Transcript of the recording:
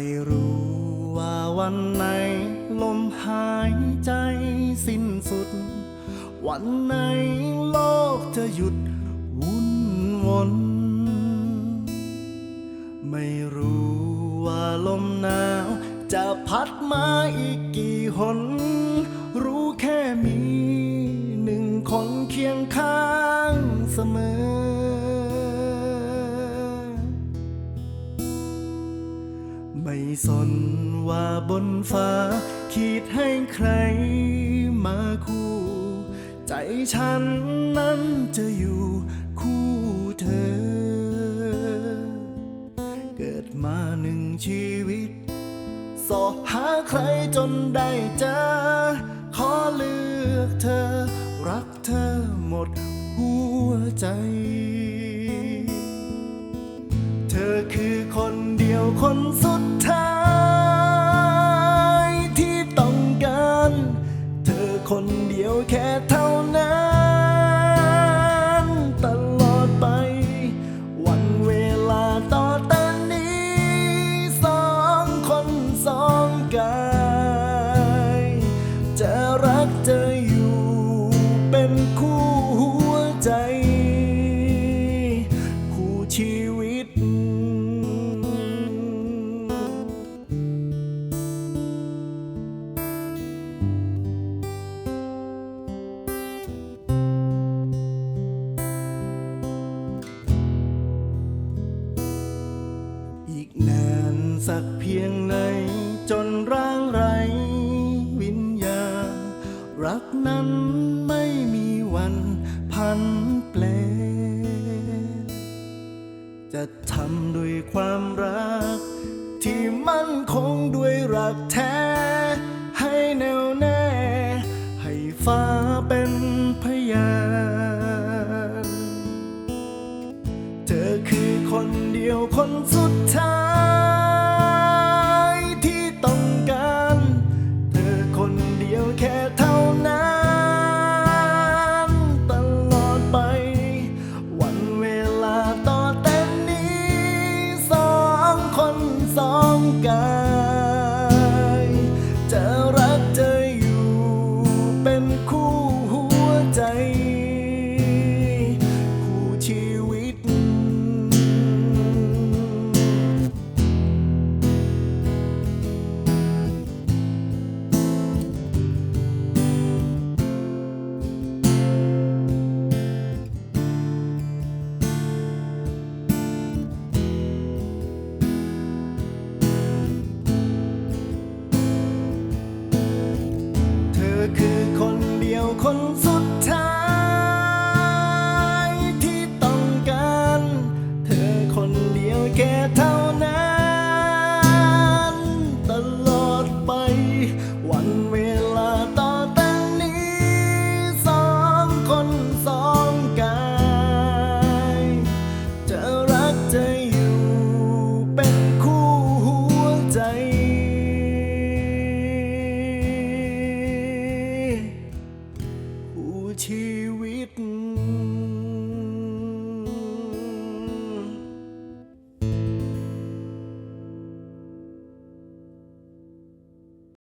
ไม่รู้วันไหน ลมหายใจสิ้นสุด วันไหนโลกจะหยุดวุ่นวนไม่รู้ว่าลมหนาว จะพัดมาอีกกี่หน ไม่สนว่าบนฟ้า ขีดให้ใครมาคู่ ใจฉันนั้นจะอยู่คู่เธอ เกิดมาหนึ่งชีวิต สอบหาใครจนได้เจอ ขอเลือกเธอ รักเธอหมดหัวใจ อคือคนเดียวคนสุดท้าย ที่ต้องการ เธอคนเดียวแค่เท่านั้น นานสักเพียงไหน จนร่างไรวิญญาณรักนั้นไม่มีวันพันแปล จะทำด้วยความรัก ที่มั่นคงด้วยรักแท้ ให้แน่วแน่ ให้ฟ้าเป็นพยานเธอคือคนเดียวคนสุด Ph